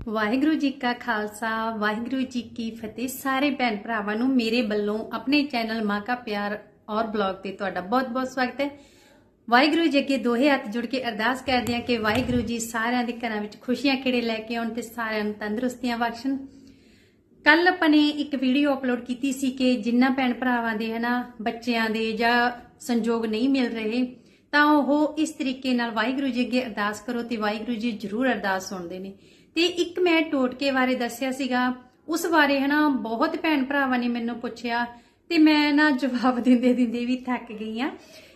ਵਾਹਿਗੁਰੂ ਜੀ ਕਾ ਖਾਲਸਾ, ਵਾਹਿਗੁਰੂ ਜੀ ਕੀ ਫਤਿਹ। ਸਾਰੇ ਭੈਣ ਭਰਾਵਾਂ ਨੂੰ ਮੇਰੇ ਵੱਲੋਂ ਆਪਣੇ ਚੈਨਲ ਮਾਂ ਕਾ ਪਿਆਰ ਔਰ ਬਲੌਗ ਤੇ ਤੁਹਾਡਾ ਬਹੁਤ-ਬਹੁਤ ਸਵਾਗਤ ਹੈ। ਵਾਹਿਗੁਰੂ ਜੀ ਅੱਗੇ ਦੋਹੇ ਹੱਥ ਜੁੜ ਕੇ ਅਰਦਾਸ ਕਰਦੇ ਹਾਂ ਕਿ ਵਾਹਿਗੁਰੂ ਜੀ ਸਾਰਿਆਂ ਦੇ ਘਰਾਂ ਵਿੱਚ ਖੁਸ਼ੀਆਂ ਖੇੜੇ ਲੈ ਕੇ ਆਉਣ ਤੇ ਸਾਰਿਆਂ ਨੂੰ ਤੰਦਰੁਸਤੀਆਂ ਬਖਸ਼ਣ। ਕੱਲ ਆਪਾਂ ਨੇ ਇੱਕ ਵੀਡੀਓ ਅਪਲੋਡ ਕੀਤੀ ਸੀ ਕਿ ਜਿੰਨਾ ਭੈਣ ਭਰਾਵਾਂ ਦੇ ਹਨਾ, ਬੱਚਿਆਂ ਦੇ ਜਾਂ ਸੰਜੋਗ ਨਹੀਂ ਮਿਲ ਰਹੇ, ਤਾਂ ਉਹ ਇਸ ਤਰੀਕੇ ਨਾਲ ਵਾਹਿਗੁਰੂ ਜੀ ਅੱਗੇ ਅਰਦਾਸ ਕਰੋ ਤੇ ਵਾਹਿਗੁਰੂ ਜੀ ਜ਼ਰੂਰ ਅਰਦਾਸ ਸੁਣਦੇ ਨੇ। ਤੇ ਇੱਕ ਮੈਂ ਟੋਟਕੇ ਬਾਰੇ ਦੱਸਿਆ ਸੀਗਾ, ਉਸ ਬਾਰੇ ਹਨਾ ਬਹੁਤ ਭੈਣ ਭਰਾਵਾਂ ਨੇ ਮੈਨੂੰ ਪੁੱਛਿਆ ਤੇ ਮੈਂ ਨਾ ਜਵਾਬ ਦਿੰਦੇ ਦਿੰਦੇ ਵੀ ਥੱਕ ਗਈ ਆ।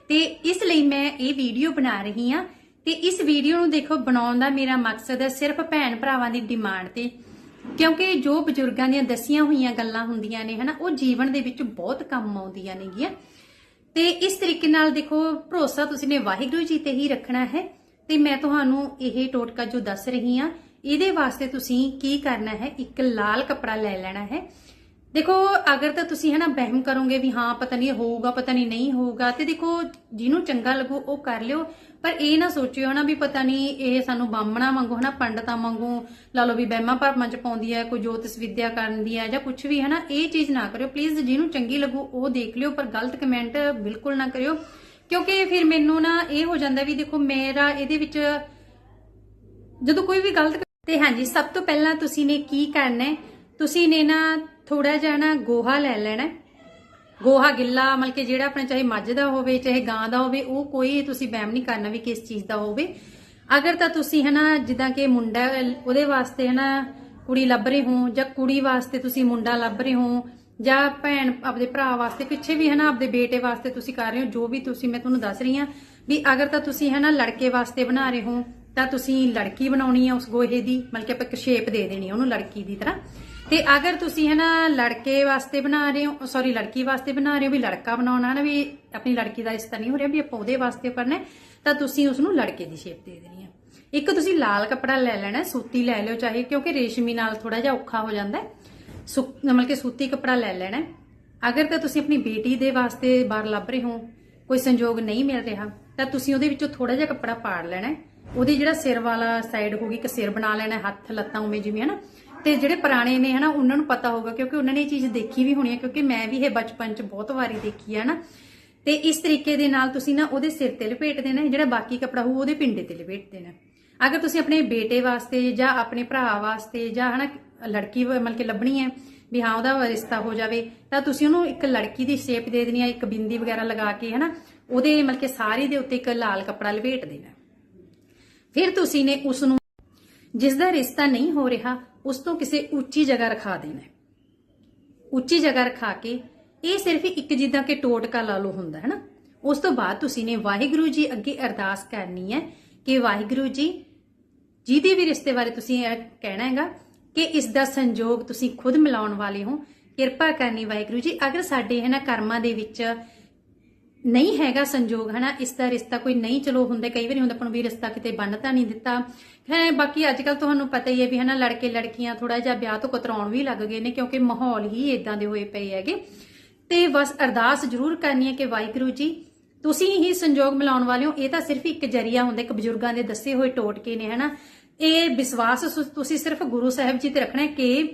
ਤੇ ਇਸ ਲਈ ਮੈਂ ਇਹ ਵੀਡੀਓ ਬਣਾ ਰਹੀ ਆ ਤੇ ਇਸ ਵੀਡੀਓ ਨੂੰ ਦੇਖੋ, ਬਣਾਉਣ ਦਾ ਮੇਰਾ ਮਕਸਦ ਹੈ ਸਿਰਫ ਭੈਣ ਭਰਾਵਾਂ ਦੀ ਡਿਮਾਂਡ ਤੇ। ਕਿਉਂਕਿ ਜੋ ਬਜ਼ੁਰਗਾਂ ਦੀਆਂ ਦਸੀਆਂ ਹੋਈਆਂ ਗੱਲਾਂ ਹੁੰਦੀਆਂ ਨੇ ਹਨਾ, ਉਹ ਜੀਵਨ ਦੇ ਵਿੱਚ ਬਹੁਤ ਕੰਮ ਆਉਂਦੀਆਂ ਨੇਗੀਆਂ। ਤੇ ਇਸ ਤਰੀਕੇ ਨਾਲ ਦੇਖੋ, ਭਰੋਸਾ ਤੁਸੀਂ ਨੇ ਵਾਹਿਗੁਰੂ ਜੀ ਤੇ ਹੀ ਰੱਖਣਾ ਹੈ। ਤੇ ਮੈਂ ਤੁਹਾਨੂੰ ਇਹ ਟੋਟਕਾ ਜੋ ਦੱਸ ਰਹੀ ਆ ਇਹਦੇ ਵਾਸਤੇ ਤੁਸੀਂ ਕੀ ਕਰਨਾ ਹੈ? ਇੱਕ ਲਾਲ ਕੱਪੜਾ ਲੈ ਲੈਣਾ ਹੈ। ਦੇਖੋ, ਅਗਰ ਤਾਂ ਤੁਸੀਂ ਹਨਾ ਵਹਿਮ ਕਰੋਗੇ ਵੀ ਹਾਂ, ਪਤਾ ਨਹੀਂ ਹੋਊਗਾ, ਪਤਾ ਨਹੀਂ ਨਹੀਂ ਹੋਊਗਾ, ਤੇ ਦੇਖੋ, ਜਿਹਨੂੰ ਚੰਗਾ ਲੱਗੂ ਉਹ ਕਰ ਲਿਓ। ਪਰ ਇਹ ਨਾ ਸੋਚਿਓ ਹਨਾ ਵੀ ਪਤਾ ਨਹੀਂ ਇਹ ਸਾਨੂੰ ਬਾਹਮਣਾ ਵਾਂਗੂ ਹਨਾ, ਪੰਡਤਾਂ ਵਾਂਗੂ, ਲਾ ਲਓ ਵੀ ਵਹਿਮਾਂ ਭਰਮਾਂ ਚ ਪਾਉਂਦੀ ਹੈ, ਕੋਈ ਜੋਤਿਸ ਵਿਦਿਆ ਕਰਨ ਦੀ ਹੈ ਜਾਂ ਕੁਝ ਵੀ ਹਨਾ, ਇਹ ਚੀਜ਼ ਨਾ ਕਰਿਓ। ਪਲੀਜ਼ ਜਿਹਨੂੰ ਚੰਗੀ ਲੱਗੂ ਉਹ ਦੇਖ ਲਿਓ, ਪਰ ਗਲਤ ਕਮੈਂਟ ਬਿਲਕੁਲ ਨਾ ਕਰਿਓ। ਕਿਉਂਕਿ ਫਿਰ ਮੈਨੂੰ ਨਾ ਇਹ ਹੋ ਜਾਂਦਾ ਵੀ ਦੇਖੋ, ਮੇਰਾ ਇਹਦੇ ਵਿੱਚ ਜਦੋਂ ਕੋਈ ਵੀ ਗਲਤ ਤੇ ਹਾਂਜੀ, ਸਭ ਤੋਂ ਪਹਿਲਾਂ ਤੁਸੀਂ ਨੇ ਕੀ ਕਰਨਾ ਹੈ? ਤੁਸੀਂ ਨੇ ਨਾ ਥੋੜਾ ਜਿਹਾ ਨਾ ਗੋਹਾ ਲੈ ਲੈਣਾ ਗੋਹਾ ਗਿੱਲਾ, ਮਤਲਬ ਕਿ ਜਿਹੜਾ ਆਪਣਾ ਚਾਹੇ ਮੱਝ ਦਾ ਹੋਵੇ, ਚਾਹੇ ਗਾਂ ਦਾ ਹੋਵੇ, ਉਹ ਕੋਈ ਤੁਸੀਂ ਵਹਿਮ ਨਹੀਂ ਕਰਨਾ ਵੀ ਕਿਸ ਚੀਜ਼ ਦਾ ਹੋਵੇ। ਅਗਰ ਤਾਂ ਤੁਸੀਂ ਹਨਾ ਜਿੱਦਾਂ ਕਿ ਮੁੰਡਾ ਉਹਦੇ ਵਾਸਤੇ ਹਨਾ ਕੁੜੀ ਲੱਭ ਰਹੇ ਹੋ, ਜਾਂ ਕੁੜੀ ਵਾਸਤੇ ਤੁਸੀਂ ਮੁੰਡਾ ਲੱਭ ਰਹੇ ਹੋ, ਜਾਂ ਭੈਣ ਆਪਦੇ ਭਰਾ ਵਾਸਤੇ, ਪਿੱਛੇ ਵੀ ਹਨਾ ਆਪਦੇ ਬੇਟੇ ਵਾਸਤੇ ਤੁਸੀਂ ਕਰ ਰਹੇ ਹੋ, ਜੋ ਵੀ ਤੁਸੀਂ ਮੈਂ ਤੁਹਾਨੂੰ ਦੱਸ ਰਹੀ ਹਾਂ, ਵੀ ਅਗਰ ਤਾਂ ਤੁਸੀਂ ਹਨਾ ਲੜਕੇ ਵਾਸਤੇ ਬਣਾ ਰਹੇ ਹੋ ਤਾਂ ਤੁਸੀਂ ਲੜਕੀ ਬਣਾਉਣੀ ਹੈ ਉਸ ਗੋਹੇ ਦੀ, ਮਤਲਬ ਕਿ ਆਪਾਂ ਇੱਕ ਸ਼ੇਪ ਦੇ ਦੇਣੀ ਉਹਨੂੰ ਲੜਕੀ ਦੀ ਤਰ੍ਹਾਂ। ਤੇ ਅਗਰ ਤੁਸੀਂ ਹੈ ਨਾ ਲੜਕੇ ਵਾਸਤੇ ਬਣਾ ਰਹੇ ਹੋ ਸੌਰੀ ਲੜਕੀ ਵਾਸਤੇ ਬਣਾ ਰਹੇ ਹੋ ਵੀ ਲੜਕਾ ਬਣਾਉਣਾ ਨਾ, ਵੀ ਆਪਣੀ ਲੜਕੀ ਦਾ ਰਿਸ਼ਤਾ ਨਹੀਂ ਹੋ ਰਿਹਾ ਵੀ ਆਪਾਂ ਉਹਦੇ ਵਾਸਤੇ ਕਰਨਾ ਤਾਂ ਤੁਸੀਂ ਉਸ ਨੂੰ ਲੜਕੇ ਦੀ ਸ਼ੇਪ ਦੇ ਦੇਣੀ ਹੈ ਇੱਕ ਤੁਸੀਂ ਲਾਲ ਕੱਪੜਾ ਲੈ ਲੈਣਾ, ਸੂਤੀ ਲੈ ਲਿਓ ਚਾਹੇ, ਕਿਉਂਕਿ ਰੇਸ਼ਮੀ ਨਾਲ ਥੋੜਾ ਜਿਹਾ ਔਖਾ ਹੋ ਜਾਂਦਾ ਹੈ। ਮਤਲਬ ਕਿ ਸੂਤੀ ਕੱਪੜਾ ਲੈ ਲੈਣਾ ਅਗਰ ਤਾਂ ਤੁਸੀਂ ਆਪਣੀ ਬੇਟੀ ਦੇ ਵਾਸਤੇ ਬਾਹਰ ਲੱਭ ਰਹੇ ਹੋ, ਕੋਈ ਸੰਯੋਗ ਨਹੀਂ ਮਿਲ ਰਿਹਾ, ਤਾਂ ਤੁਸੀਂ ਉਹਦੇ ਵਿੱਚੋਂ ਥੋੜਾ ਜਿਹਾ ਕੱਪੜਾ ਪਾੜ ਲੈਣਾ ਉਹਦੀ ਜਿਹੜਾ ਸਿਰ ਵਾਲਾ ਸਾਈਡ ਹੋਗੀ ਇੱਕ ਸਿਰ ਬਣਾ ਲੈਣਾ, ਹੱਥ ਲੱਤਾਂ ਉਵੇਂ ਜਿਵੇਂ, ਹਨਾ? ਤੇ ਜਿਹੜੇ ਪੁਰਾਣੇ ਨੇ, ਹਨਾ, ਉਹਨਾਂ ਨੂੰ ਪਤਾ ਹੋਗਾ ਕਿਉਂਕਿ ਉਹਨਾਂ ਨੇ ਇਹ ਚੀਜ਼ ਦੇਖੀ ਵੀ ਹੋਣੀ ਹੈ, ਕਿਉਂਕਿ ਮੈਂ ਵੀ ਇਹ ਬਚਪਨ 'ਚ ਬਹੁਤ ਵਾਰੀ ਦੇਖੀ ਹੈ ਹਨਾ? ਤੇ ਇਸ ਤਰੀਕੇ ਦੇ ਨਾਲ ਤੁਸੀਂ ਨਾ ਉਹਦੇ ਸਿਰ ਤੇ ਲਪੇਟ ਦੇਣਾ ਜਿਹੜਾ ਬਾਕੀ ਕੱਪੜਾ ਹੋਊ, ਉਹਦੇ ਪਿੰਡੇ ਤੇ ਲਪੇਟ ਦੇਣਾ ਅਗਰ ਤੁਸੀਂ ਆਪਣੇ ਬੇਟੇ ਵਾਸਤੇ ਜਾਂ ਆਪਣੇ ਭਰਾ ਵਾਸਤੇ ਜਾਂ, ਹਨਾ, ਲੜਕੀ ਮਤਲਬ ਕਿ ਲੱਭਣੀ ਹੈ ਵੀ ਹਾਂ, ਉਹਦਾ ਰਿਸ਼ਤਾ ਹੋ ਜਾਵੇ, ਤਾਂ ਤੁਸੀਂ ਉਹਨੂੰ ਇੱਕ ਲੜਕੀ ਦੀ ਸ਼ੇਪ ਦੇ ਦੇਣੀ ਹੈ, ਇੱਕ ਬਿੰਦੀ ਵਗੈਰਾ ਲਗਾ ਕੇ, ਹਨਾ? ਉਹਦੇ ਮਤਲਬ ਕਿ ਸਾਰੇ ਦੇ ਉੱਤੇ ਇੱਕ ਲਾਲ ਕੱਪੜਾ ਲਪੇਟ ਦੇਣਾ ਫਿਰ ਤੁਸੀਂ ਨੇ ਉਸ ਨੂੰ ਜਿਸ ਦਾ ਰਿਸ਼ਤਾ ਨਹੀਂ ਹੋ ਰਿਹਾ, ਉਸ ਤੋਂ ਕਿਸੇ ਉੱਚੀ ਜਗ੍ਹਾ ਰਖਾ ਦੇਣਾ ਉੱਚੀ ਜਗ੍ਹਾ ਰਖਾ ਕੇ ਇਹ ਸਿਰਫ ਇੱਕ ਜਿੱਦਾਂ ਕਿ ਟੋਟਕਾ ਲਾ ਲਓ ਹੁੰਦਾ, ਹੈ ਨਾ? ਉਸ ਤੋਂ ਬਾਅਦ ਤੁਸੀਂ ਨੇ ਵਾਹਿਗੁਰੂ ਜੀ ਅੱਗੇ ਅਰਦਾਸ ਕਰਨੀ ਹੈ ਕਿ ਵਾਹਿਗੁਰੂ ਜੀ, ਜਿਹਦੇ ਵੀ ਰਿਸ਼ਤੇ ਬਾਰੇ ਤੁਸੀਂ ਇਹ ਕਹਿਣਾ ਹੈਗਾ ਕਿ ਇਸ ਦਾ ਸੰਜੋਗ ਤੁਸੀਂ ਖੁਦ ਮਿਲਾਉਣ ਵਾਲੇ ਹੋ। ਕਿਰਪਾ ਕਰਨੀ ਵਾਹਿਗੁਰੂ ਜੀ, ਅਗਰ ਸਾਡੇ ਹੈ ਨਾ ਕਰਮਾਂ ਦੇ ਵਿੱਚ ਨਹੀਂ ਹੈਗਾ ਸੰਜੋਗ, ਹਨਾ? ਇਸ ਦਾ ਰਿਸ਼ਤਾ ਕੋਈ ਨਹੀਂ ਚਲੋ ਹੁੰਦਾ, ਕਈ ਵਾਰੀ ਹੁੰਦਾ, ਆਪਾਂ ਨੂੰ ਵੀ ਰਿਸ਼ਤਾ ਕਿਤੇ ਬੰਨਤਾ ਨਹੀਂ ਦਿੱਤਾ। ਹੈ ਬਾਕੀ ਅੱਜ ਕੱਲ ਤੁਹਾਨੂੰ ਪਤਾ ਹੀ ਹੈ ਵੀ, ਹਨਾ ਲੜਕੇ ਲੜਕੀਆਂ ਥੋੜਾ ਜਿਹਾ ਵਿਆਹ ਤੋਂ ਕਤਰਾਉਣ ਵੀ ਲੱਗ ਗਏ ਨੇ, ਕਿਉਂਕਿ ਮਾਹੌਲ ਹੀ ਇਦਾਂ ਦੇ ਹੋਏ ਪਏ ਹੈਗੇ। ਤੇ ਬਸ ਅਰਦਾਸ ਜ਼ਰੂਰ ਕਰਨੀ ਹੈ ਕਿ ਵਾਹਿਗੁਰੂ ਜੀ, ਤੁਸੀਂ ਹੀ ਸੰਜੋਗ ਮਿਲਾਉਣ ਵਾਲੇ ਹੋ। ਇਹ ਤਾਂ ਸਿਰਫ ਇੱਕ ਜਰੀਆ ਹੁੰਦਾ, ਇੱਕ ਬਜ਼ੁਰਗਾਂ ਦੇ ਦੱਸੇ ਹੋਏ ਟੋਟਕੇ ਨੇ, ਹਨਾ? ਇਹ ਵਿਸ਼ਵਾਸ ਤੁਸੀਂ ਸਿਰਫ ਗੁਰੂ ਸਾਹਿਬ ਜੀ ਤੇ ਰੱਖਣਾ ਕਿ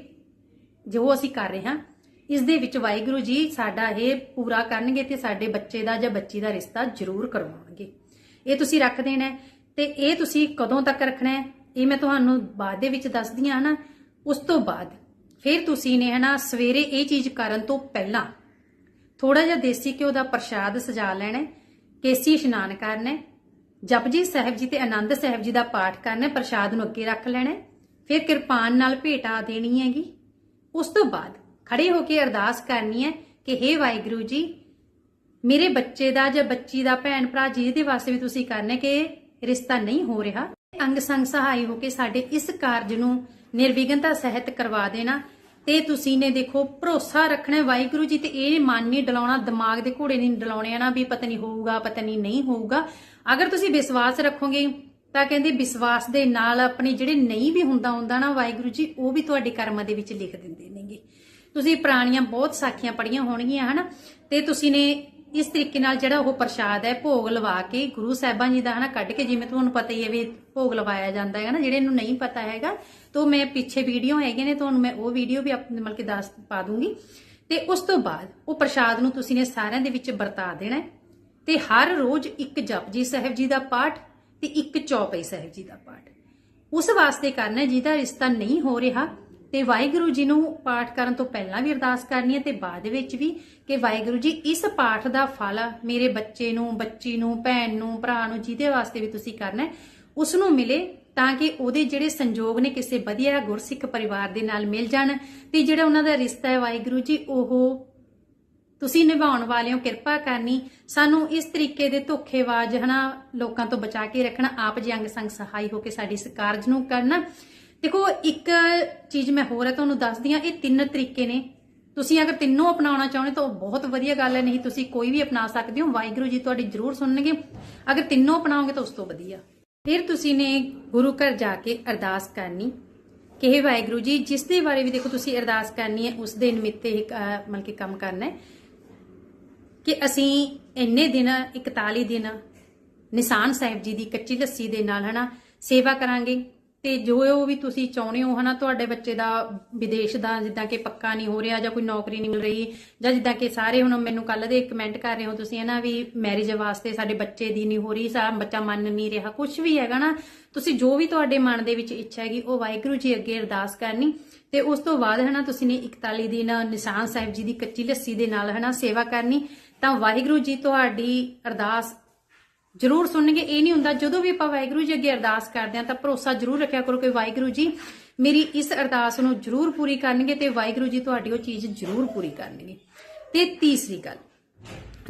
ਜੋ ਅਸੀਂ ਕਰ ਰਹੇ ਹਾਂ ਇਸ ਦੇ ਵਿੱਚ ਵਾਹਿਗੁਰੂ ਜੀ ਸਾਡਾ ਇਹ ਪੂਰਾ ਕਰਨਗੇ ਤੇ ਸਾਡੇ ਬੱਚੇ ਦਾ ਜਾਂ ਬੱਚੀ ਦਾ ਰਿਸ਼ਤਾ ਜ਼ਰੂਰ ਕਰਵਾਉਣਗੇ। ਇਹ ਤੁਸੀਂ ਰੱਖ ਦੇਣਾ ਹੈ ਤੇ ਇਹ ਤੁਸੀਂ ਕਦੋਂ ਤੱਕ ਰੱਖਣਾ ਹੈ? ਇਹ ਮੈਂ ਤੁਹਾਨੂੰ ਬਾਅਦ ਦੇ ਵਿੱਚ ਦੱਸਦੀ ਹਾਂ ਨਾ। ਉਸ ਤੋਂ ਬਾਅਦ ਫਿਰ ਤੁਸੀਂ ਨੇ ਹਨਾ ਸਵੇਰੇ ਇਹ ਚੀਜ਼ ਕਰਨ ਤੋਂ ਪਹਿਲਾਂ ਥੋੜਾ ਜਿਹਾ ਦੇਸੀ ਘਿਓ ਦਾ ਪ੍ਰਸ਼ਾਦ ਸਜਾ ਲੈਣਾ ਕੇਸੀ ਇਸ਼ਨਾਨ ਕਰਨਾ ਹੈ, ਜਪਜੀ ਸਾਹਿਬ ਜੀ ਤੇ ਆਨੰਦ ਸਾਹਿਬ ਜੀ ਦਾ ਪਾਠ ਕਰਨਾ ਪ੍ਰਸ਼ਾਦ ਨੂੰ ਅੱਗੇ ਰੱਖ ਲੈਣਾ ਫਿਰ ਕਿਰਪਾਨ ਨਾਲ ਭੇਟਾ ਦੇਣੀ ਹੈਗੀ। ਉਸ ਤੋਂ ਬਾਅਦ ਖੜੇ ਹੋ ਕੇ ਅਰਦਾਸ ਕਰਨੀ ਹੈ ਕਿ हे ਵਾਹਿਗੁਰੂ ਜੀ, ਮੇਰੇ ਬੱਚੇ ਦਾ ਜਾਂ ਬੱਚੀ ਦਾ ਭੈਣ ਭਰਾ ਜਿਹਦੇ ਵਾਸਤੇ ਵੀ ਤੁਸੀਂ ਕਰਨਾ ਕਿ ਰਿਸ਼ਤਾ ਨਹੀਂ ਹੋ ਰਿਹਾ, ਅੰਗ ਸੰਗ ਸਹਾਈ ਹੋ ਕੇ ਸਾਡੇ ਇਸ ਕਾਰਜ ਨੂੰ ਨਿਰਵਿਘਨਤਾ ਸਹਿਤ ਕਰਵਾ ਦੇਣਾ, ਤੇ ਤੁਸੀਂ ਨੇ ਦੇਖੋ ਭਰੋਸਾ ਰੱਖਣਾ ਵਾਹਿਗੁਰੂ ਜੀ, ਤੇ ਇਹ ਮਨ ਨਹੀਂ ਡਲਾਉਣਾ, ਦਿਮਾਗ ਦੇ ਘੋੜੇ ਨਹੀਂ ਡਲਾਉਣੇ ਆ ਨਾ ਵੀ ਪਤਾ ਨਹੀਂ ਹੋਊਗਾ, ਪਤਾ ਨਹੀਂ ਨਹੀਂ ਹੋਊਗਾ। ਅਗਰ ਤੁਸੀਂ ਵਿਸ਼ਵਾਸ ਰੱਖੋਗੇ ਤਾਂ ਕਹਿੰਦੇ ਵਿਸ਼ਵਾਸ ਦੇ ਨਾਲ ਆਪਣੇ ਜਿਹੜੇ ਨਹੀਂ ਵੀ ਹੁੰਦਾ ਹੁੰਦਾ ਨਾ ਵਾਹਿਗੁਰੂ ਜੀ, ਉਹ ਵੀ ਤੁਹਾਡੇ ਕਰਮਾਂ ਦੇ ਵਿੱਚ ਲਿਖ ਦਿੰਦੇ ਨੇਗੇ। ਤੁਸੀਂ ਪੁਰਾਣੀਆਂ ਬਹੁਤ ਸਾਖੀਆਂ ਪੜੀਆਂ ਹੋਣਗੀਆਂ, ਹਨਾ? ਤੇ ਤੁਸੀਂ ਨੇ ਇਸ ਤਰੀਕੇ ਨਾਲ ਜਿਹੜਾ ਉਹ ਪ੍ਰਸ਼ਾਦ ਹੈ, ਭੋਗ ਲਵਾ ਕੇ ਗੁਰੂ ਸਾਹਿਬਾਂ ਜੀ ਦਾ, ਹਨਾ, ਕੱਢ ਕੇ ਜਿਵੇਂ ਤੁਹਾਨੂੰ ਪਤਾ ਹੀ ਹੈ ਵੀ ਭੋਗ ਲਵਾਇਆ ਜਾਂਦਾ ਹੈ ਨਾ ਜਿਹੜੇ ਨੂੰ ਨਹੀਂ ਪਤਾ ਹੈਗਾ, ਤੋਂ ਮੈਂ ਪਿੱਛੇ ਵੀਡੀਓ ਹੈਗੇ ਨੇ, ਤੁਹਾਨੂੰ ਮੈਂ ਉਹ ਵੀਡੀਓ ਵੀ ਆਪਣੇ ਮਤਲਬ ਕਿ ਦੱਸ ਪਾ ਦੂੰਗੀ। ਤੇ ਉਸ ਤੋਂ ਬਾਅਦ ਉਹ ਪ੍ਰਸ਼ਾਦ ਨੂੰ ਤੁਸੀਂ ਨੇ ਸਾਰਿਆਂ ਦੇ ਵਿੱਚ ਵਰਤਾ ਦੇਣਾ ਹੈ। ਤੇ ਹਰ ਰੋਜ਼ ਇੱਕ ਜਪਜੀ ਸਾਹਿਬ ਜੀ ਦਾ ਪਾਠ ਤੇ ਇੱਕ ਚੌਪਈ ਸਾਹਿਬ ਜੀ ਦਾ ਪਾਠ। ਉਸ ਵਾਸਤੇ ਕਰਨਾ ਜਿਹਦਾ ਰਿਸ਼ਤਾ ਨਹੀਂ ਹੋ ਰਿਹਾ ਤੇ ਵਾਹਿਗੁਰੂ ਜੀ ਨੂੰ ਪਾਠ ਕਰਨ ਤੋਂ ਪਹਿਲਾਂ ਵੀ ਅਰਦਾਸ ਕਰਨੀ ਹੈ ਤੇ ਬਾਅਦ ਵਿੱਚ ਵੀ ਕਿ ਵਾਹਿਗੁਰੂ ਜੀ, ਇਸ ਪਾਠ ਦਾ ਫਲ ਮੇਰੇ ਬੱਚੇ ਨੂੰ, ਬੱਚੀ ਨੂੰ, ਭੈਣ ਨੂੰ, ਭਰਾ ਨੂੰ ਜਿਹਦੇ ਵਾਸਤੇ ਵੀ ਤੁਸੀਂ ਕਰਨਾ ਹੈ, ਉਸ ਨੂੰ ਮਿਲੇ ਤਾਂ ਕਿ ਉਹਦੇ ਜਿਹੜੇ ਸੰਜੋਗ ਨੇ ਕਿਸੇ ਵਧੀਆ ਗੁਰਸਿੱਖ ਪਰਿਵਾਰ ਦੇ ਨਾਲ ਮਿਲ ਜਾਣ ਤੇ ਜਿਹੜਾ ਉਹਨਾਂ ਦਾ ਰਿਸ਼ਤਾ ਹੈ ਵਾਹਿਗੁਰੂ ਜੀ, ਉਹ ਤੁਸੀਂ ਨਿਭਾਉਣ ਵਾਲਿਓ ਕਿਰਪਾ ਕਰਨੀ, ਸਾਨੂੰ ਇਸ ਤਰੀਕੇ ਦੇ ਧੋਖੇਬਾਜ਼ ਹਨਾ ਲੋਕਾਂ ਤੋਂ ਬਚਾ ਕੇ ਰੱਖਣਾ, ਆਪ ਜੀ ਅੰਗ ਸੰਗ ਸਹਾਈ ਹੋ ਕੇ ਸਾਡੀ ਇਸ ਕਾਰਜ ਨੂੰ ਕਰਨਾ। ਦੇਖੋ, ਇੱਕ ਚੀਜ਼ ਮੈਂ ਹੋਰ ਹੈ ਤੁਹਾਨੂੰ ਦੱਸਦੀ ਹਾਂ, ਇਹ ਤਿੰਨ ਤਰੀਕੇ ਨੇ। ਤੁਸੀਂ ਅਗਰ ਤਿੰਨੋਂ ਅਪਣਾਉਣਾ ਚਾਹੁੰਦੇ ਤਾਂ ਉਹ ਬਹੁਤ ਵਧੀਆ ਗੱਲ ਹੈ, ਨਹੀਂ ਤੁਸੀਂ ਕੋਈ ਵੀ ਅਪਣਾ ਸਕਦੇ ਹੋ। ਵਾਹਿਗੁਰੂ ਜੀ ਤੁਹਾਡੀ ਜ਼ਰੂਰ ਸੁਣਨਗੇ। ਅਗਰ ਤਿੰਨੋਂ ਅਪਣਾਓਗੇ ਤਾਂ ਉਸ ਤੋਂ ਵਧੀਆ। ਫਿਰ ਤੁਸੀਂ ਨੇ ਗੁਰੂ ਘਰ ਜਾ ਕੇ ਅਰਦਾਸ ਕਰਨੀ। ਕਿ हे ਵਾਹਿਗੁਰੂ ਜੀ, ਜਿਸ ਦੇ ਬਾਰੇ ਵੀ ਦੇਖੋ, ਤੁਸੀਂ ਅਰਦਾਸ ਕਰਨੀ ਹੈ, ਉਸ ਦੇ ਨਿਮਿਤ ਇਹ ਮਤਲਬ ਕਿ ਕੰਮ ਕਰਨਾ ਹੈ। ਕਿ ਅਸੀਂ ਇੰਨੇ ਦਿਨ 41 ਦਿਨ, ਨਿਸ਼ਾਨ ਸਾਹਿਬ ਜੀ ਦੀ ਕੱਚੀ ਲੱਸੀ ਦੇ ਨਾਲ, ਹਨਾ, ਸੇਵਾ ਕਰਾਂਗੇ। ਤੇ ਜੋ ਵੀ ਤੁਸੀਂ ਚਾਹੁੰਦੇ ਹੋ ਹਨਾ, ਤੁਹਾਡੇ ਬੱਚੇ ਦਾ ਵਿਦੇਸ਼ ਦਾ ਜਿੱਦਾਂ ਕਿ ਪੱਕਾ ਨਹੀਂ ਹੋ ਰਿਹਾ ਜਾਂ ਕੋਈ ਨੌਕਰੀ ਨਹੀਂ ਮਿਲ ਰਹੀ, ਜਾਂ ਜਿੱਦਾਂ ਕਿ ਸਾਰੇ ਹੁਣ ਮੈਨੂੰ ਕੱਲ ਦੇ ਕਮੈਂਟ ਕਰ ਰਹੇ ਹੋ ਤੁਸੀਂ ਹਨਾ ਵੀ ਮੈਰਿਜ ਵਾਸਤੇ ਸਾਡੇ ਬੱਚੇ ਦੀ ਨਹੀਂ ਹੋ ਰਹੀ ਸਾ ਬੱਚਾ ਮੰਨ ਨਹੀਂ ਰਿਹਾ ਕੁਝ ਵੀ ਹੈਗਾ ਨਾ, ਤੁਸੀਂ ਜੋ ਵੀ ਤੁਹਾਡੇ ਮਨ ਦੇ ਵਿੱਚ ਇੱਛਾ ਹੈਗੀ, ਉਹ ਵਾਹਿਗੁਰੂ ਜੀ ਅੱਗੇ ਅਰਦਾਸ ਕਰਨੀ। ਤੇ ਉਸ ਤੋਂ ਬਾਅਦ ਹਨਾ ਤੁਸੀਂ ਨੇ 41 ਦਿਨ ਨਿਸ਼ਾਨ ਸਾਹਿਬ ਜੀ ਦੀ ਕੱਚੀ ਲੱਸੀ ਦੇ ਨਾਲ ਹਨਾ ਸੇਵਾ ਕਰਨੀ, ਤਾਂ ਵਾਹਿਗੁਰੂ ਜੀ ਤੁਹਾਡੀ ਅਰਦਾਸ ਜ਼ਰੂਰ ਸੁਣਨਗੇ। ਇਹ ਨਹੀਂ ਹੁੰਦਾ, ਜਦੋਂ ਵੀ ਆਪਾਂ ਵਾਹਿਗੁਰੂ ਜੀ ਅੱਗੇ ਅਰਦਾਸ ਕਰਦੇ ਹਾਂ, ਤਾਂ ਭਰੋਸਾ ਜ਼ਰੂਰ ਰੱਖਿਆ ਕਰੋ ਕਿ ਵਾਹਿਗੁਰੂ ਜੀ ਮੇਰੀ ਇਸ ਅਰਦਾਸ ਨੂੰ ਜ਼ਰੂਰ ਪੂਰੀ ਕਰਨਗੇ ਤੇ ਵਾਹਿਗੁਰੂ ਜੀ ਤੁਹਾਡੀ ਉਹ ਚੀਜ਼ ਜ਼ਰੂਰ ਪੂਰੀ ਕਰਨਗੇ। ਤੇ ਤੀਸਰੀ ਗੱਲ,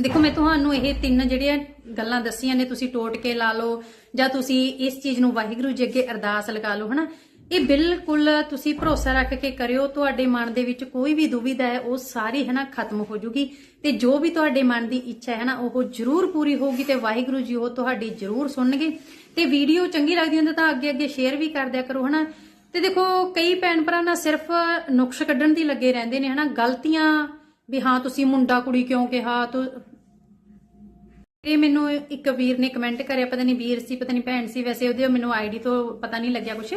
ਦੇਖੋ ਮੈਂ ਤੁਹਾਨੂੰ ਇਹ ਤਿੰਨ ਜਿਹੜੀਆਂ ਗੱਲਾਂ ਦੱਸੀਆਂ ਨੇ, ਤੁਸੀਂ ਟੋਟ ਕੇ ਲਾ ਲਓ ਜਾਂ ਤੁਸੀਂ ਇਸ ਚੀਜ਼ ਨੂੰ ਵਾਹਿਗੁਰੂ ਜੀ ਅੱਗੇ ਅਰਦਾਸ ਲਗਾ ਲਓ, ਹਨਾ? ਇਹ ਬਿਲਕੁਲ ਤੁਸੀਂ ਭਰੋਸਾ ਰੱਖ ਕੇ ਕਰਿਓ, ਤੁਹਾਡੇ ਮਨ ਦੇ ਵਿੱਚ ਕੋਈ ਵੀ ਦੁਵਿਧਾ ਹੈ, ਉਹ ਸਾਰੀ ਹੈ ਨਾ ਖਤਮ ਹੋ ਜੂਗੀ। ਤੇ ਜੋ ਵੀ ਤੁਹਾਡੇ ਮਨ ਦੀ ਇੱਛਾ ਹੈ ਨਾ, ਉਹ ਜ਼ਰੂਰ ਪੂਰੀ ਹੋਊਗੀ ਤੇ ਵਾਹਿਗੁਰੂ ਜੀ ਉਹ ਤੁਹਾਡੀ ਜ਼ਰੂਰ ਸੁਣਨਗੇ। ਤੇ ਵੀਡੀਓ ਚੰਗੀ ਲੱਗਦੀ ਹੁੰਦੀ ਤਾਂ ਅੱਗੇ ਅੱਗੇ ਸ਼ੇਅਰ ਵੀ ਕਰ ਦਿਆ ਕਰੋ, ਹਨਾ? ਤੇ ਦੇਖੋ, ਕਈ ਭੈਣ ਭਰਾ ਨਾ ਸਿਰਫ ਨੁਕਸ ਕੱਢਣ ਦੀ ਲੱਗੇ ਰਹਿੰਦੇ ਨੇ, ਹਨਾ? ਗਲਤੀਆਂ ਵੀ ਹਾਂ, ਤੁਸੀਂ ਮੁੰਡਾ ਕੁੜੀ ਕਿਉਂ ਕਿਹਾ? ਤੂੰ ਇਹ ਮੈਨੂੰ ਇੱਕ ਵੀਰ ਨੇ ਕਮੈਂਟ ਕਰਿਆ, ਪਤਾ ਨਹੀਂ ਵੀਰ ਸੀ, ਪਤਾ ਨਹੀਂ ਭੈਣ ਸੀ, ਵੈਸੇ ਉਹਦੇ ਮੈਨੂੰ ਆਈਡੀ ਤੋਂ ਪਤਾ ਨਹੀਂ ਲੱਗਿਆ ਕੁਝ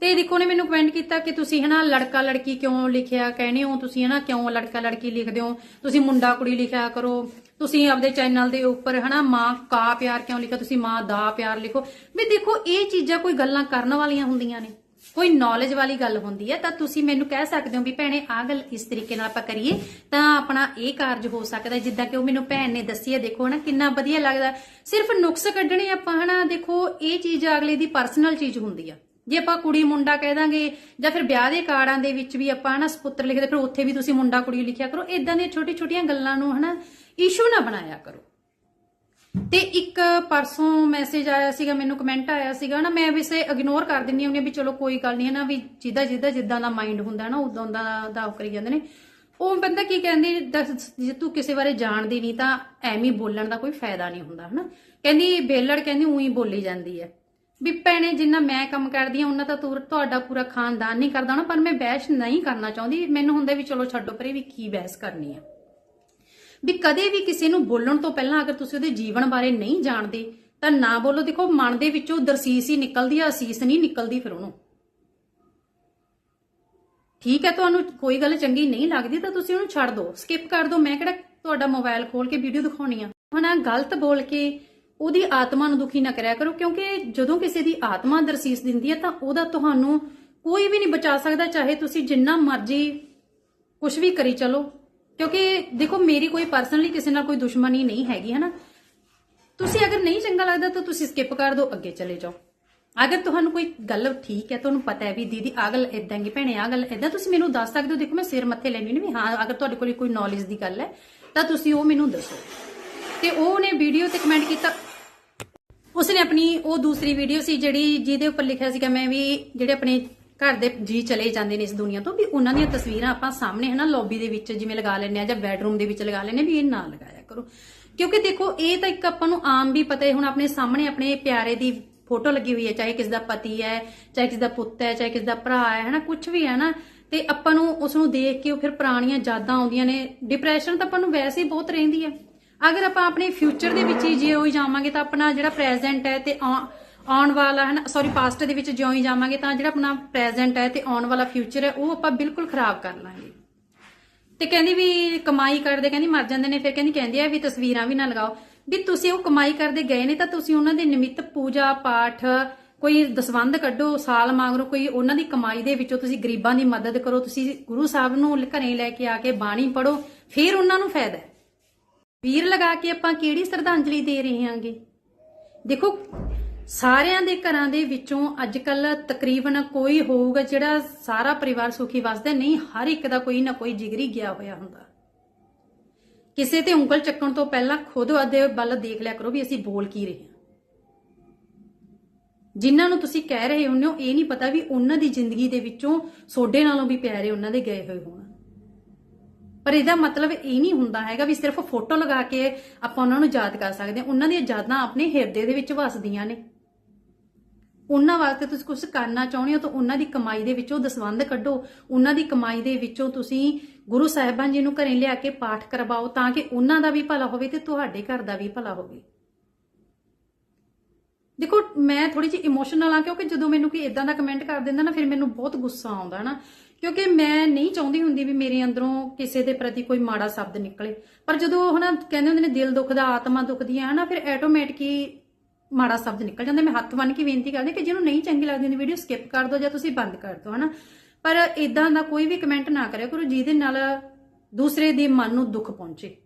ਤੇ ਦੇਖੋ ਨੇ ਮੈਨੂੰ ਕਮੈਂਟ ਕੀਤਾ ਕਿ ਤੁਸੀਂ ਹਨਾ ਲੜਕਾ ਲੜਕੀ ਕਿਉਂ ਲਿਖਿਆ ਕਹਿੰਦੇ ਹੋ ਤੁਸੀਂ ਹਨਾ ਕਿਉਂ ਲੜਕਾ ਲੜਕੀ ਲਿਖਦੇ ਹੋ? ਤੁਸੀਂ ਮੁੰਡਾ ਕੁੜੀ ਲਿਖਿਆ ਕਰੋ। ਤੁਸੀਂ ਆਪਦੇ ਚੈਨਲ ਦੇ ਉੱਪਰ ਹਨਾ ਮਾਂ ਕਾ ਪਿਆਰ ਕਿਉਂ ਲਿਖਿਆ? ਤੁਸੀਂ ਮਾਂ ਦਾ ਪਿਆਰ ਲਿਖੋ। ਵੀ ਦੇਖੋ ਇਹ ਚੀਜ਼ਾਂ ਕੋਈ ਗੱਲਾਂ ਕਰਨ ਵਾਲੀਆਂ ਹੁੰਦੀਆਂ ਨੇ। ਕੋਈ ਨੌਲੇਜ ਵਾਲੀ ਗੱਲ ਹੁੰਦੀ ਹੈ, ਤਾਂ ਤੁਸੀਂ ਮੈਨੂੰ ਕਹਿ ਸਕਦੇ ਹੋ ਵੀ ਭੈਣੇ ਆਹ ਗੱਲ ਇਸ ਤਰੀਕੇ ਨਾਲ ਆਪਾਂ ਕਰੀਏ, ਤਾਂ ਆਪਣਾ ਇਹ ਕਾਰਜ ਹੋ ਸਕਦਾ ਜਿੱਦਾਂ ਕਿ ਉਹ ਮੈਨੂੰ ਭੈਣ ਨੇ ਦੱਸੀ ਹੈ, ਦੇਖੋ ਹਨਾ ਕਿੰਨਾ ਵਧੀਆ ਲੱਗਦਾ। ਸਿਰਫ ਨੁਕਸ ਕੱਢਣੇ ਆਪਾਂ ਹਨਾ ਦੇਖੋ, ਇਹ ਚੀਜ਼ ਅਗਲੇ ਦੀ ਪਰਸਨਲ ਚੀਜ਼ ਹੁੰਦੀ ਆ। ਜੇ ਆਪਾਂ ਕੁੜੀ ਮੁੰਡਾ ਕਹਿ ਦਾਂਗੇ ਜਾਂ ਫਿਰ ਵਿਆਹ ਦੇ ਕਾਰਡਾਂ ਦੇ ਵਿੱਚ ਵੀ ਆਪਾਂ ਨਾ ਸਪੁੱਤਰ ਲਿਖਦੇ ਫਿਰ ਉੱਥੇ ਵੀ ਤੁਸੀਂ ਮੁੰਡਾ ਕੁੜੀ ਲਿਖਿਆ ਕਰੋ। ਇਦਾਂ ਦੀਆਂ ਛੋਟੀ ਛੋਟੀਆਂ ਗੱਲਾਂ ਨੂੰ ਹਨਾ ਇਸ਼ੂ ਨਾ ਬਣਾਇਆ ਕਰੋ। ਤੇ ਇੱਕ ਪਰਸੋਂ ਮੈਸੇਜ ਆਇਆ ਸੀਗਾ ਮੈਨੂੰ ਕਮੈਂਟ ਆਇਆ ਸੀਗਾ ਨਾ ਮੈਂ ਵੈਸੇ ਇਗਨੋਰ ਕਰ ਦਿੰਦੀ ਹੁੰਦੀ ਵੀ ਚਲੋ ਕੋਈ ਗੱਲ ਨਹੀਂ ਹੈ ਨਾ ਵੀ ਜਿੱਦਾਂ ਜਿੱਦਾਂ ਜਿੱਦਾਂ ਦਾ ਮਾਈਂਡ ਹੁੰਦਾ ਨਾ ਉਦੋਂ ਦਾ ਦਾ ਉਹ ਕਰੀ ਜਾਂਦੇ ਨੇ। ਉਹ ਬੰਦਾ ਕੀ ਕਹਿੰਦੀ ਦੱਸ, ਜੇ ਤੂੰ ਕਿਸੇ ਬਾਰੇ ਜਾਣਦੀ ਨਹੀਂ ਤਾਂ ਐਵੇਂ ਬੋਲਣ ਦਾ ਕੋਈ ਫਾਇਦਾ ਨਹੀਂ ਹੁੰਦਾ ਹਨਾ। ਕਹਿੰਦੀ ਬੇਲੜ ਕਹਿੰਦੀ ਉਹੀ ਬੋਲੀ ਜਾਂਦੀ ਹੈ। ਵੀ ਭੈਣੇ, ਜਿੰਨਾ ਮੈਂ ਕੰਮ ਕਰਦੀ ਆ ਉਹਨਾਂ ਤਾਂ ਤੂੰ- ਤੁਹਾਡਾ ਪੂਰਾ ਖਾਨਦਾਨ ਨਹੀਂ ਕਰਦਾ ਨਾ ਪਰ ਮੈਂ ਬਹਿਸ ਨਹੀਂ ਕਰਨਾ ਚਾਹੁੰਦੀ। ਮੈਨੂੰ ਹੁੰਦਾ ਵੀ ਚਲੋ ਛੱਡੋ, ਪਰੇ ਵੀ ਕੀ ਬਹਿਸ ਕਰਨੀ ਆ? ਵੀ ਕਦੇ ਵੀ ਕਿਸੇ ਨੂੰ ਬੋਲਣ ਤੋਂ ਪਹਿਲਾਂ ਅਗਰ ਤੁਸੀਂ ਉਹਦੇ ਜੀਵਨ ਬਾਰੇ ਨਹੀਂ ਜਾਣਦੇ, ਤਾਂ ਨਾ ਬੋਲੋ। ਦੇਖੋ, ਮਨ ਦੇ ਵਿੱਚੋਂ ਦਰਸੀਸ ਹੀ ਨਿਕਲਦੀ ਆ, ਅਸੀਸ ਨਹੀਂ ਨਿਕਲਦੀ ਫਿਰ ਉਹਨੂੰ। ਠੀਕ ਹੈ, ਤੁਹਾਨੂੰ ਕੋਈ ਗੱਲ ਚੰਗੀ ਨਹੀਂ ਲੱਗਦੀ, ਤਾਂ ਤੁਸੀਂ ਉਹਨੂੰ ਛੱਡ ਦਿਓ। ਸਕਿਪ ਕਰ ਦਿਓ। ਮੈਂ ਕਿਹੜਾ ਤੁਹਾਡਾ ਮੋਬਾਈਲ ਖੋਲ ਕੇ ਵੀਡੀਓ ਦਿਖਾਉਣੀ ਆ? ਹਨਾ ਗਲਤ ਬੋਲ ਕੇ ਉਹਦੀ ਆਤਮਾ ਨੂੰ ਦੁਖੀ ਨਾ ਕਰਿਆ ਕਰੋ, ਕਿਉਂਕਿ ਜਦੋਂ ਕਿਸੇ ਦੀ ਆਤਮਾ ਦਰਸੀਸ ਦਿੰਦੀ ਹੈ ਤਾਂ ਉਹਦਾ ਤੁਹਾਨੂੰ ਕੋਈ ਵੀ ਨਹੀਂ ਬਚਾ ਸਕਦਾ, ਚਾਹੇ ਤੁਸੀਂ ਜਿੰਨਾ ਮਰਜ਼ੀ ਕੁਝ ਵੀ ਕਰੀ ਚਲੋ। ਕਿਉਂਕਿ ਦੇਖੋ, ਮੇਰੀ ਕੋਈ ਪਰਸਨਲੀ ਕਿਸੇ ਨਾਲ ਕੋਈ ਦੁਸ਼ਮਣੀ ਨਹੀਂ ਹੈਗੀ ਹੈ ਨਾ ਤੁਸੀਂ ਅਗਰ ਨਹੀਂ ਚੰਗਾ ਲੱਗਦਾ ਤਾਂ ਤੁਸੀਂ ਸਕਿਪ ਕਰ ਦਿਓ, ਅੱਗੇ ਚਲੇ ਜਾਓ। ਅਗਰ ਤੁਹਾਨੂੰ ਕੋਈ ਗੱਲ ਠੀਕ ਹੈ, ਤੁਹਾਨੂੰ ਪਤਾ ਹੈ ਵੀ ਦੀਦੀ ਆ ਗੱਲ ਇਦਾਂ ਕੀ ਭੈਣੇ ਆ ਗੱਲ ਇਦਾਂ ਤੁਸੀਂ ਮੈਨੂੰ ਦੱਸ ਸਕਦੇ ਹੋ, ਦੇਖੋ ਮੈਂ ਸਿਰ ਮੱਥੇ ਲੈਣੀ ਨਹੀਂ ਵੀ ਹਾਂ, ਅਗਰ ਤੁਹਾਡੇ ਕੋਲ ਕੋਈ ਨੌਲੇਜ ਦੀ ਗੱਲ ਹੈ, ਤਾਂ ਤੁਸੀਂ ਉਹ ਮੈਨੂੰ ਦੱਸੋ। ਤੇ ਉਹਨੇ ਵੀਡੀਓ ਤੇ ਕਮੈਂਟ ਕੀਤਾ ਉਸਨੇ ਆਪਣੀ ਉਹ ਦੂਸਰੀ ਵੀਡੀਓ ਸੀ ਜਿਹੜੀ ਜਿਹਦੇ ਉੱਪਰ ਲਿਖਿਆ ਸੀਗਾ ਮੈਂ ਵੀ ਜਿਹੜੇ ਆਪਣੇ ਘਰ ਦੇ ਜੀ ਚਲੇ ਜਾਂਦੇ ਨੇ ਇਸ ਦੁਨੀਆ ਤੋਂ, ਵੀ ਉਹਨਾਂ ਦੀਆਂ ਤਸਵੀਰਾਂ ਆਪਾਂ ਸਾਹਮਣੇ ਹਨਾ ਲੌਬੀ ਦੇ ਵਿੱਚ ਜਿਵੇਂ ਲਗਾ ਲੈਂਦੇ ਆ ਜਾਂ ਬੈਡਰੂਮ ਦੇ ਵਿੱਚ ਲਗਾ ਲੈਂਦੇ ਵੀ ਇਹ ਨਾ ਲਗਾਇਆ ਕਰੋ। ਕਿਉਂਕਿ ਦੇਖੋ, ਇਹ ਤਾਂ ਇੱਕ ਆਪਾਂ ਨੂੰ ਆਮ ਵੀ ਪਤਾ ਹੈ, ਹੁਣ ਆਪਣੇ ਸਾਹਮਣੇ ਆਪਣੇ ਪਿਆਰੇ ਦੀ ਫੋਟੋ ਲੱਗੀ ਹੋਈ ਹੈ, ਚਾਹੇ ਕਿਸ ਦਾ ਪਤੀ ਹੈ, ਚਾਹੇ ਕਿਸ ਦਾ ਪੁੱਤ ਹੈ, ਚਾਹੇ ਕਿਸ ਦਾ ਭਰਾ ਹੈ, ਹਨਾ ਕੁਝ ਵੀ ਹੈ ਨਾ, ਤੇ ਆਪਾਂ ਨੂੰ ਉਸ ਨੂੰ ਦੇਖ ਕੇ ਉਹ ਫਿਰ ਪੁਰਾਣੀਆਂ ਯਾਦਾਂ ਆਉਂਦੀਆਂ ਨੇ। ਡਿਪਰੈਸ਼ਨ ਤਾਂ ਆਪਾਂ ਨੂੰ ਵੈਸੇ ਹੀ ਬਹੁਤ ਰਹਿੰਦੀ ਹੈ। ਅਗਰ ਆਪਾਂ ਆਪਣੇ ਫਿਊਚਰ ਦੇ ਵਿੱਚ ਹੀ ਜੇ ਹੋਈ ਜਾਵਾਂਗੇ ਤਾਂ ਆਪਣਾ ਜਿਹੜਾ ਪ੍ਰੈਜ਼ੈਂਟ ਹੈ ਤੇ ਆਉਣ ਵਾਲਾ ਹੈ ਨਾ ਸੌਰੀ ਪਾਸਟ ਦੇ ਵਿੱਚ ਜਿਉਂ ਹੀ ਜਾਵਾਂਗੇ ਤਾਂ ਜਿਹੜਾ ਆਪਣਾ ਪ੍ਰੈਜ਼ੈਂਟ ਹੈ ਤੇ ਆਉਣ ਵਾਲਾ ਫਿਊਚਰ ਹੈ, ਉਹ ਆਪਾਂ ਬਿਲਕੁਲ ਖਰਾਬ ਕਰ ਲਾਂਗੇ। ਤੇ ਕਹਿੰਦੀ ਵੀ ਕਮਾਈ ਕਰਦੇ, ਕਹਿੰਦੀ ਮਰ ਜਾਂਦੇ ਨੇ, ਫਿਰ ਕਹਿੰਦੀ ਕਹਿੰਦੀ ਆ ਵੀ ਤਸਵੀਰਾਂ ਵੀ ਨਾ ਲਗਾਓ। ਵੀ ਤੁਸੀਂ ਉਹ ਕਮਾਈ ਕਰਦੇ ਗਏ ਨੇ ਤਾਂ ਤੁਸੀਂ ਉਹਨਾਂ ਦੇ ਨਿਮਿਤ ਪੂਜਾ ਪਾਠ, ਕੋਈ ਦਸਵੰਧ ਕੱਢੋ, ਸਾਲ ਮੰਗਰੋ, ਕੋਈ ਉਹਨਾਂ ਦੀ ਕਮਾਈ ਦੇ ਵਿੱਚੋਂ ਤੁਸੀਂ ਗਰੀਬਾਂ ਦੀ ਮਦਦ ਕਰੋ, ਤੁਸੀਂ ਗੁਰੂ ਸਾਹਿਬ ਨੂੰ ਘਰੇ ਲੈ ਕੇ ਆ ਕੇ ਬਾਣੀ ਪੜੋ ਫਿਰ ਉਹਨਾਂ ਨੂੰ ਫਾਇਦਾ ਹੈ। ਵੀਰ ਲਗਾ ਕੇ ਆਪਾਂ ਕਿਹੜੀ ਸ਼ਰਧਾਂਜਲੀ ਦੇ ਰਹੇ ਹਾਂਗੇ? ਦੇਖੋ, ਸਾਰਿਆਂ ਦੇ ਘਰਾਂ ਦੇ ਵਿੱਚੋਂ ਅੱਜ ਕੱਲ ਤਕਰੀਬਨ ਕੋਈ ਹੋਊਗਾ ਜਿਹੜਾ ਸਾਰਾ ਪਰਿਵਾਰ ਸੁਖੀ ਵਸਦਾ, ਨਹੀਂ, ਹਰ ਇੱਕ ਦਾ ਕੋਈ ਨਾ ਕੋਈ ਜਿਗਰੀ ਗਿਆ ਹੋਇਆ ਹੁੰਦਾ। ਕਿਸੇ ਤੇ ਉਂਗਲ ਚੱਕਣ ਤੋਂ ਪਹਿਲਾਂ ਖੁਦ ਉਹਦੇ ਵੱਲ ਦੇਖ ਲਿਆ ਕਰੋ ਵੀ ਅਸੀਂ ਬੋਲ ਕੀ ਰਹੇ ਹਾਂ। ਜਿਨ੍ਹਾਂ ਨੂੰ ਤੁਸੀਂ ਕਹਿ ਰਹੇ ਹੁੰਦੇ ਹੋ, ਇਹ ਨਹੀਂ ਪਤਾ ਵੀ ਉਹਨਾਂ ਦੀ ਜ਼ਿੰਦਗੀ ਦੇ ਵਿੱਚੋਂ ਸੋਡੇ ਨਾਲੋਂ ਵੀ ਪਿਆਰੇ ਉਹਨਾਂ ਦੇ ਗਏ ਹੋਏ ਹੋਣ। ਪਰ ਇਹਦਾ ਮਤਲਬ ਇਹ ਨਹੀਂ ਹੁੰਦਾ ਹੈਗਾ ਵੀ ਸਿਰਫ ਫੋਟੋ ਲਗਾ ਕੇ ਆਪਾਂ ਉਹਨਾਂ ਨੂੰ ਯਾਦ ਕਰ ਸਕਦੇ ਹਾਂ। ਉਹਨਾਂ ਦੀਆਂ ਯਾਦਾਂ ਆਪਣੇ ਹਿਰਦੇ ਦੇ ਵਿੱਚ ਵਸਦੀਆਂ ਨੇ। ਉਹਨਾਂ ਵਾਸਤੇ ਤੁਸੀਂ ਕੁਝ ਕਰਨਾ ਚਾਹੁੰਦੇ ਹੋ ਤਾਂ ਉਹਨਾਂ ਦੀ ਕਮਾਈ ਦੇ ਵਿੱਚੋਂ ਦਸਵੰਧ ਕੱਢੋ। ਉਹਨਾਂ ਦੀ ਕਮਾਈ ਦੇ ਵਿੱਚੋਂ ਤੁਸੀਂ ਗੁਰੂ ਸਾਹਿਬਾਨ ਜੀ ਨੂੰ ਘਰੇ ਲਿਆ ਕੇ ਪਾਠ ਕਰਵਾਓ ਤਾਂ ਕਿ ਉਹਨਾਂ ਦਾ ਵੀ ਭਲਾ ਹੋਵੇ ਤੇ ਤੁਹਾਡੇ ਘਰ ਦਾ ਵੀ ਭਲਾ ਹੋਵੇ। ਦੇਖੋ, ਮੈਂ ਥੋੜੀ ਜਿਹੀ ਇਮੋਸ਼ਨਲ ਆ ਕਿਉਂਕਿ ਜਦੋਂ ਮੈਨੂੰ ਕੋਈ ਇਦਾਂ ਦਾ ਕਮੈਂਟ ਕਰ ਦਿੰਦਾ ਨਾ, ਫਿਰ ਮੈਨੂੰ ਬਹੁਤ ਗੁੱਸਾ ਆਉਂਦਾ ਨਾ। ਕਿਉਂਕਿ ਮੈਂ ਨਹੀਂ ਚਾਹੁੰਦੀ ਹੁੰਦੀ ਵੀ ਮੇਰੇ ਅੰਦਰੋਂ ਕਿਸੇ ਦੇ ਪ੍ਰਤੀ ਕੋਈ ਮਾੜਾ ਸ਼ਬਦ ਨਿਕਲੇ। ਪਰ ਜਦੋਂ ਹਨਾ ਕਹਿੰਦੇ ਹੁੰਦੇ ਨੇ ਦਿਲ ਦੁਖਦਾ, ਆਤਮਾ ਦੁਖਦੀ ਹੈ ਹਨਾ ਫਿਰ ਆਟੋਮੈਟਿਕ ਹੀ ਮਾੜਾ ਸ਼ਬਦ ਨਿਕਲ ਜਾਂਦਾ। ਮੈਂ ਹੱਥ ਬੰਨ ਕੇ ਬੇਨਤੀ ਕਰਦੀ ਕਿ ਜਿਹਨੂੰ ਨਹੀਂ ਚੰਗੀ ਲੱਗਦੀ ਹੁੰਦੀ ਵੀਡੀਓ ਸਕਿਪ ਕਰ ਦਿਓ ਜਾਂ ਤੁਸੀਂ ਬੰਦ ਕਰ ਦਿਓ, ਹਨਾ। ਪਰ ਇਦਾਂ ਦਾ ਕੋਈ ਵੀ ਕਮੈਂਟ ਨਾ ਕਰਿਆ ਕਰੋ ਜਿਹਦੇ ਨਾਲ ਦੂਸਰੇ ਦੇ ਮਨ ਨੂੰ ਦੁੱਖ ਪਹੁੰਚੇ।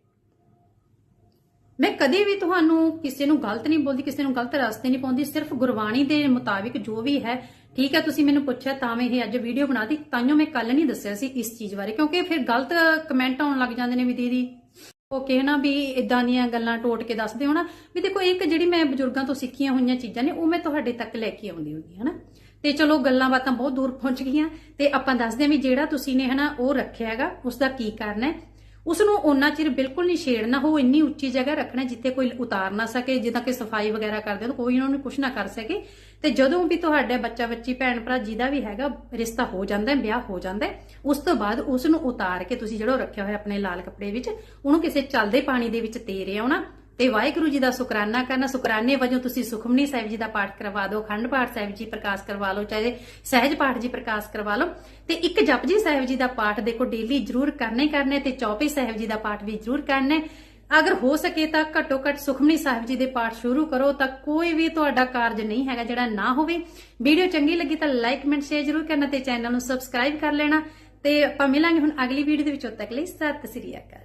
ਮੈਂ ਕਦੇ ਵੀ ਤੁਹਾਨੂੰ ਕਿਸੇ ਨੂੰ ਗਲਤ ਨਹੀਂ ਬੋਲਦੀ, ਕਿਸੇ ਨੂੰ ਗਲਤ ਰਸਤੇ ਨਹੀਂ ਪਾਉਂਦੀ, ਸਿਰਫ ਗੁਰਬਾਣੀ ਦੇ ਮੁਤਾਬਿਕ ਜੋ ਵੀ ਹੈ, ਠੀਕ ਹੈ, ਤੁਸੀਂ ਮੈਨੂੰ ਪੁੱਛਿਆ ਤਾਂ ਮੈਂ ਇਹ ਅੱਜ ਵੀਡੀਓ ਬਣਾਤੀ ਤਾਂਯੋ ਮੈਂ ਕੱਲ ਨਹੀਂ ਦੱਸਿਆ ਸੀ ਇਸ ਚੀਜ਼ ਬਾਰੇ, ਕਿਉਂਕਿ ਫਿਰ ਗਲਤ ਕਮੈਂਟ ਆਉਣ ਲੱਗ ਜਾਂਦੇ ਨੇ ਵੀ ਦੀਦੀ ਓਕੇ ਨਾ ਵੀ ਇਦਾਂ ਦੀਆਂ ਗੱਲਾਂ ਟੋਟ ਕੇ ਦੱਸਦੇ ਹੋ ਨਾ ਵੀ ਦੇਖੋ ਇੱਕ ਜਿਹੜੀ ਮੈਂ ਬਜ਼ੁਰਗਾਂ ਤੋਂ ਸਿੱਖੀਆਂ ਹੋਈਆਂ ਚੀਜ਼ਾਂ ਨੇ, ਉਹ ਮੈਂ ਤੁਹਾਡੇ ਤੱਕ ਲੈ ਕੇ ਆਉਂਦੀ ਹੁੰਦੀ ਹਾਂ ਨਾ ਤੇ ਚਲੋ ਗੱਲਾਂ ਬਾਤਾਂ ਬਹੁਤ ਦੂਰ ਪਹੁੰਚ ਗਈਆਂ, ਤੇ ਆਪਾਂ ਦੱਸਦੇ ਹਾਂ ਵੀ ਜਿਹੜਾ ਤੁਸੀਂ ਨੇ, ਹਨਾ, ਉਹ ਰੱਖਿਆ ਹੈਗਾ ਉਸ ਦਾ ਕੀ ਕਾਰਨ ਹੈ ਉਸ ਨੂੰ ਓਨਾ ਚਿਰ ਬਿਲਕੁਲ ਨਹੀਂ ਛੇੜਨਾ ਉਹ ਇੰਨੀ ਉੱਚੀ ਜਗ੍ਹਾ ਰੱਖਣਾ ਜਿੱਥੇ ਕੋਈ ਉਤਾਰ ਨਾ ਸਕੇ, ਜਿੱਦਾਂ ਕਿ ਸਫ਼ਾਈ ਵਗੈਰਾ ਕਰਦੇ ਤਾਂ ਕੋਈ ਉਹਨਾਂ ਨੂੰ ਕੁਝ ਨਾ ਕਰ ਸਕੇ। ਤੇ ਜਦੋਂ ਵੀ ਤੁਹਾਡੇ ਬੱਚਾ, ਬੱਚੀ, ਭੈਣ, ਭਰਾ ਜਿਹਦਾ ਵੀ ਹੈਗਾ, ਰਿਸ਼ਤਾ ਹੋ ਜਾਂਦਾ ਹੈ ਵਿਆਹ ਹੋ ਜਾਂਦਾ ਹੈ ਉਸ ਤੋਂ ਬਾਅਦ ਉਸ ਨੂੰ ਉਤਾਰ ਕੇ ਤੁਸੀਂ ਜਿਹੜਾ ਉਹ ਰੱਖਿਆ ਹੋਇਆ ਆਪਣੇ ਲਾਲ ਕੱਪੜੇ ਵਿੱਚ, ਉਹਨੂੰ ਕਿਸੇ ਚੱਲਦੇ ਪਾਣੀ ਦੇ ਵਿੱਚ ਤੇਰੇ ਆਉਣਾ ਤੇ ਵਾਹਿਗੁਰੂ ਜੀ ਦਾ ਸ਼ੁਕਰਾਨਾ ਕਰਨਾ। ਸ਼ੁਕਰਾਨੇ ਵਜੋਂ ਤੁਸੀਂ ਸੁਖਮਨੀ ਸਾਹਿਬ ਜੀ ਦਾ ਪਾਠ ਕਰਵਾ ਦਿਓ ਖੰਡ ਪਾਠ ਸਾਹਿਬ ਜੀ ਪ੍ਰਕਾਸ਼ ਕਰਵਾ ਲਓ, ਚਾਹੇ ਸਹਿਜ ਪਾਠ ਜੀ ਪ੍ਰਕਾਸ਼ ਕਰਵਾ ਲਓ। ਤੇ ਇੱਕ ਜਪਜੀ ਸਾਹਿਬ ਜੀ ਦਾ ਪਾਠ ਦੇਖੋ ਡੇਲੀ ਜ਼ਰੂਰ ਕਰਨਾ ਹੀ ਕਰਨਾ ਹੈ ਤੇ ਚੌਪਈ ਸਾਹਿਬ ਜੀ ਦਾ ਪਾਠ ਵੀ ਜ਼ਰੂਰ ਕਰਨਾ ਅਗਰ ਹੋ ਸਕੇ ਤਾਂ ਘੱਟੋ ਘੱਟ ਸੁਖਮਨੀ ਸਾਹਿਬ ਜੀ ਦੇ ਪਾਠ ਸ਼ੁਰੂ ਕਰੋ, ਤਾਂ ਕੋਈ ਵੀ ਤੁਹਾਡਾ ਕਾਰਜ ਨਹੀਂ ਹੈਗਾ ਜਿਹੜਾ ਨਾ ਹੋਵੇ। ਵੀਡੀਓ ਚੰਗੀ ਲੱਗੀ ਤਾਂ ਲਾਈਕ ਕਮੈਂਟ ਸ਼ੇਅਰ ਜ਼ਰੂਰ ਕਰਨਾ ਤੇ ਚੈਨਲ ਨੂੰ ਸਬਸਕ੍ਰਾਈਬ ਕਰ ਲੈਣਾ। ਤੇ ਆਪਾਂ ਮਿਲਾਂਗੇ ਹੁਣ ਅਗਲੀ ਵੀਡੀਓ ਦੇ ਵਿੱਚ, ਉਦ ਤੱਕ ਲਈ ਸਤਿ ਸ੍ਰੀ ਅਕਾਲ।